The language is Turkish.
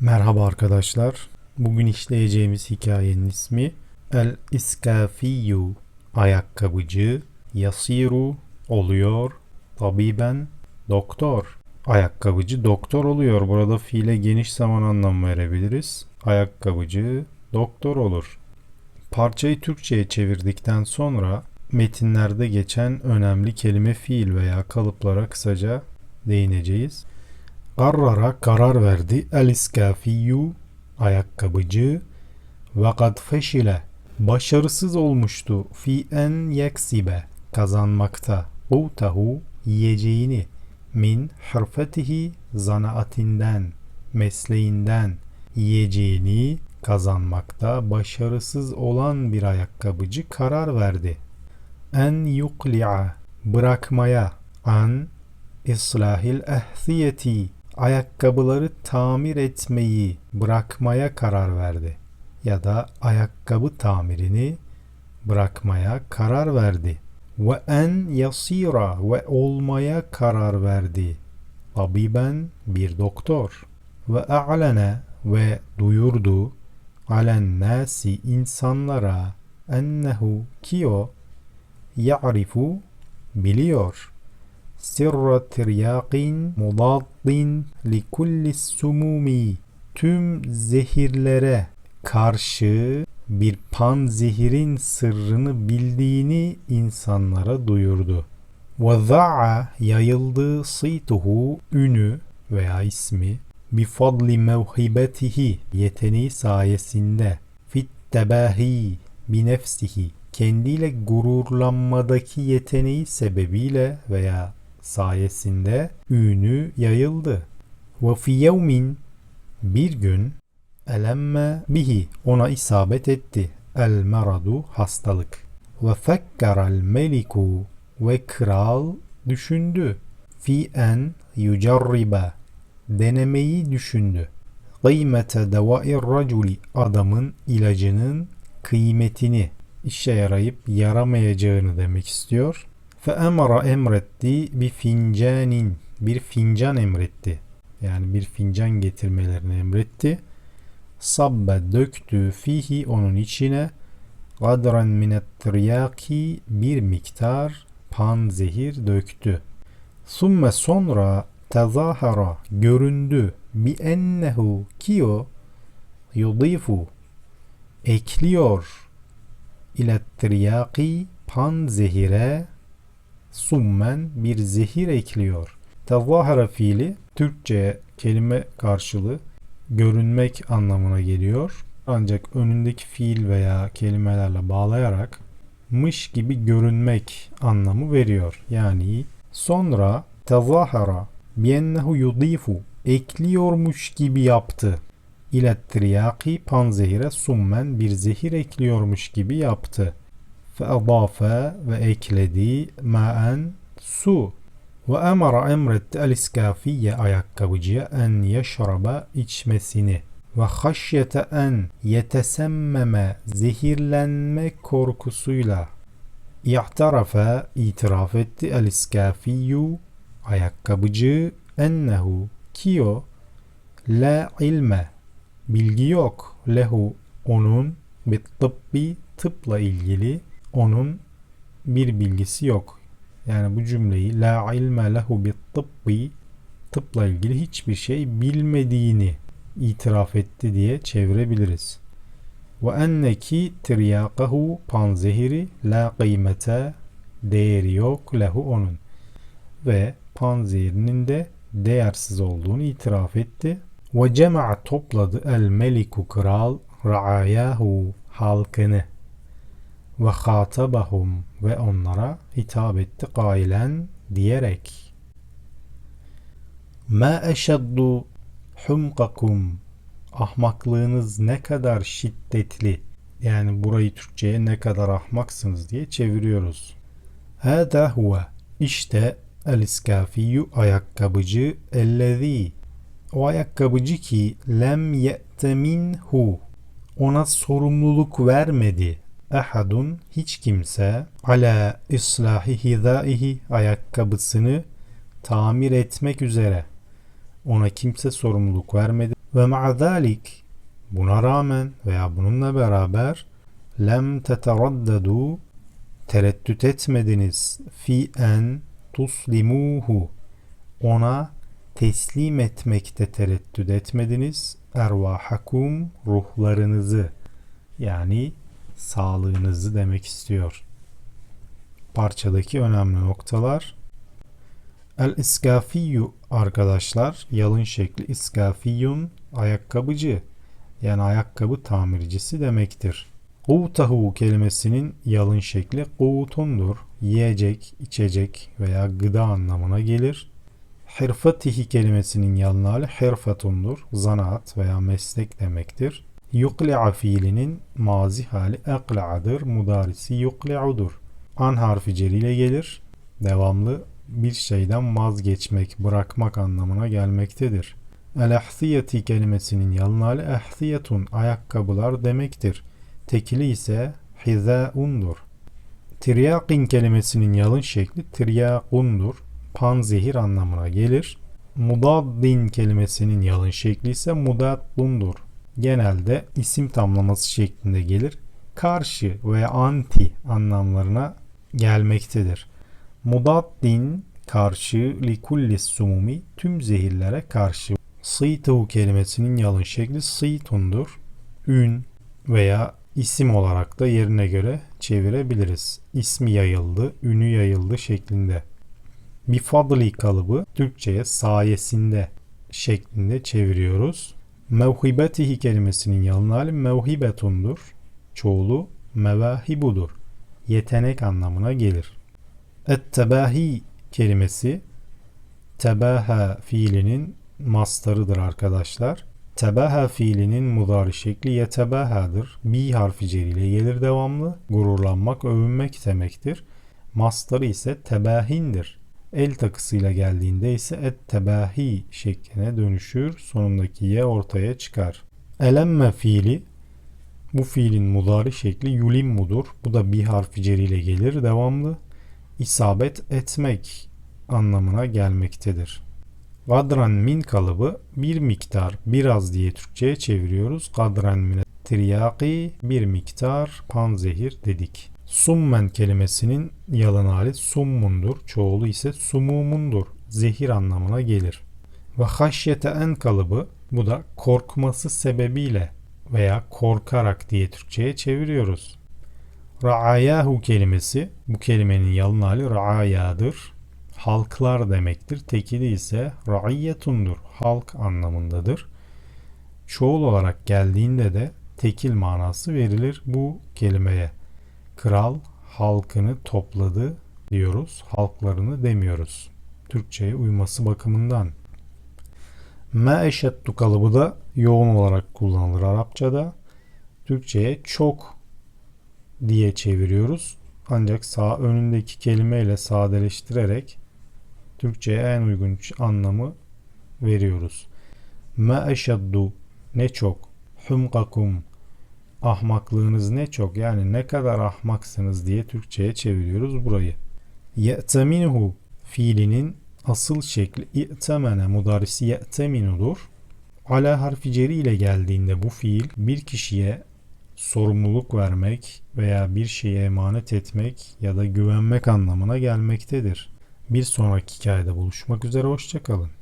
Merhaba arkadaşlar. Bugün işleyeceğimiz hikayenin ismi El İskafiyyu ayakkabıcı yasiru oluyor tabiben doktor. Ayakkabıcı doktor oluyor. Burada fiile geniş zaman anlamı verebiliriz. Ayakkabıcı doktor olur. Parçayı Türkçe'ye çevirdikten sonra metinlerde geçen önemli kelime fiil veya kalıplara kısaca değineceğiz. Karrara karar verdi. El iskafiyyu ayakkabıcı. Ve kad feşile. Başarısız olmuştu. Fi en yeksibe. Kazanmakta. Kuvtehu yiyeceğini. Min hırfetihi zanaatinden mesleğinden. Yiyeceğini kazanmakta başarısız olan bir ayakkabıcı karar verdi. En yukli'a bırakmaya. An islahil ehsiyeti ayakkabıları tamir etmeyi bırakmaya karar verdi ya da ayakkabı tamirini bırakmaya karar verdi. Ve en yasira ve olmaya karar verdi. Tabiben bir doktor. Ve a'lene ve duyurdu alen nasi insanlara ennehu ki o ya'rifu biliyor sirra tiryakin mudaddin li kulli sumumi. Tüm zehirlere karşı bir pan zehirin sırrını bildiğini insanlara duyurdu. Za'a yayıldı sıytuhu ünü veya ismi bi fadli mevhibetihi yeteneği sayesinde. Fit tebahi bi nefsihi. Kendiyle gururlanmadaki yeteneği sebebiyle veya sayesinde ünü yayıldı. Ve fi yevmin bir gün elemme bihi ona isabet etti. El meradu hastalık. Ve fekkerel meliku ve kral düşündü. Fi en yucarribe denemeyi düşündü. Kıymete devair raculi adamın ilacının kıymetini işe yarayıp yaramayacağını demek istiyor. Fe emara emretti bir fincanin bir fincan emretti. Yani bir fincan getirmelerini emretti. Sabbe döktü fihi onun içine kadran minet tiryaki bir miktar pan zehir döktü. Summe sonra tezahara göründü bi ennehu ki o yudifu ekliyor ile tiryaki pan zehire summen bir zehir ekliyor. Tezahara fiili Türkçe kelime karşılığı görünmek anlamına geliyor. Ancak önündeki fiil veya kelimelerle bağlayarak mış gibi görünmek anlamı veriyor. Yani sonra tezahara biennehu yudifu ekliyormuş gibi yaptı. İle triyaki panzehire summen bir zehir ekliyormuş gibi yaptı. Fe adafe ve ekledi maen su. Ve emara emretti el iskafiye ayakkabıcıya en yeşraba içmesini. Ve haşyete en yetesemmeme zehirlenme korkusuyla. İhtarafe itiraf etti el iskafiyyu ayakkabıcı ennehu. La ilme. Bilgi yok. Lehu onun bir tıbbi tıpla ilgili onun bir bilgisi yok. Yani bu cümleyi la ilme lehu bi tıbbi tıpla ilgili hiçbir şey bilmediğini itiraf etti diye çevirebiliriz. Ve enneki tiryakahu panzehiri la kıymete değeri yok lehu onun. Ve panzehirinin de değersiz olduğunu itiraf etti. Ve cema'a topladı el meliku kral ra'ayahu halkını ve hatabahum ve onlara hitap etti kailen diyerek Ma eşeddu humkakum ahmaklığınız ne kadar şiddetli yani burayı Türkçe'ye ne kadar ahmaksınız diye çeviriyoruz. Hâdâ huve işte el iskafiyyu ayakkabıcı ellezî o ayakkabıcı ki lem ye'te minhu ona sorumluluk vermedi ehadun hiç kimse ala islahi hidaihi ayakkabısını tamir etmek üzere. Ona kimse sorumluluk vermedi. Ve ma'a zalik buna rağmen veya bununla beraber lem teteraddedu tereddüt etmediniz. Fi en tuslimuhu ona teslim etmekte tereddüt etmediniz. Ervahakum ruhlarınızı. Yani sağlığınızı demek istiyor. Parçadaki önemli noktalar El iskafiyyu arkadaşlar yalın şekli iskafiyun ayakkabıcı yani ayakkabı tamircisi demektir. Kuvtahu kelimesinin yalın şekli kutundur. Yiyecek, içecek veya gıda anlamına gelir. Hirfatihi kelimesinin yalın hali hirfatundur. Zanaat veya meslek demektir. Yukli'a fiilinin mazi hali ekla'adır. Mudarisi yukli'udur. An harfi celiyle gelir. Devamlı bir şeyden vazgeçmek, bırakmak anlamına gelmektedir. El-ehsiyeti kelimesinin yalın hali ehsiyetun, ayakkabılar demektir. Tekili ise hizaundur. Tiryakin kelimesinin yalın şekli tiryakundur. Panzehir anlamına gelir. Mudaddin kelimesinin yalın şekli ise mudaddundur. Genelde isim tamlaması şeklinde gelir. Karşı veya anti anlamlarına gelmektedir. Mudaddin karşı likullis sumumi tüm zehirlere karşı. Sıytuhu kelimesinin yalın şekli sıytundur. Ün veya isim olarak da yerine göre çevirebiliriz. İsmi yayıldı, ünü yayıldı şeklinde. Bifadli kalıbı Türkçe'ye sayesinde şeklinde çeviriyoruz. Mevhibetihi kelimesinin yalın hali mevhibetundur. Çoğulu mevahibudur. Yetenek anlamına gelir. Et-tebahi kelimesi tebaha fiilinin mastarıdır arkadaşlar. Tebaha fiilinin mudari şekli yetebahadır. Bi harfi celiyle gelir devamlı. Gururlanmak, övünmek demektir. Mastarı ise tebahindir. El takısıyla geldiğinde ise et şekline dönüşür. Sonundaki ye ortaya çıkar. Elemme fiili bu fiilin mudari şekli yulimmudur. Bu da bir harfi celiyle gelir devamlı. İsabet etmek anlamına gelmektedir. Kadran min kalıbı bir miktar, biraz diye Türkçe'ye çeviriyoruz. Kadran min tiryaki bir miktar panzehir dedik. Summen kelimesinin yalın hali summundur. Çoğulu ise sumumundur. Zehir anlamına gelir. Ve haşyete en kalıbı bu da korkması sebebiyle veya korkarak diye Türkçe'ye çeviriyoruz. Ra'ayahu kelimesi bu kelimenin yalın hali ra'ayadır. Halklar demektir. Tekili ise ra'iyyetundur. Halk anlamındadır. Çoğul olarak geldiğinde de tekil manası verilir bu kelimeye. Kral halkını topladı diyoruz. Halklarını demiyoruz. Türkçe'ye uyması bakımından. Me eşettu kalıbı da yoğun olarak kullanılır Arapçada. Türkçe'ye çok diye çeviriyoruz. Ancak sağ önündeki kelimeyle sadeleştirerek Türkçe'ye en uygun anlamı veriyoruz. Me eşeddu ne çok humkakum ahmaklığınız ne çok yani ne kadar ahmaksınız diye Türkçe'ye çeviriyoruz burayı. Ye'teminuhu fiilinin asıl şekli i'temene mudarisi ye'teminudur. Ala harfi ceri ile geldiğinde bu fiil bir kişiye sorumluluk vermek veya bir şeye emanet etmek ya da güvenmek anlamına gelmektedir. Bir sonraki hikayede buluşmak üzere hoşçakalın.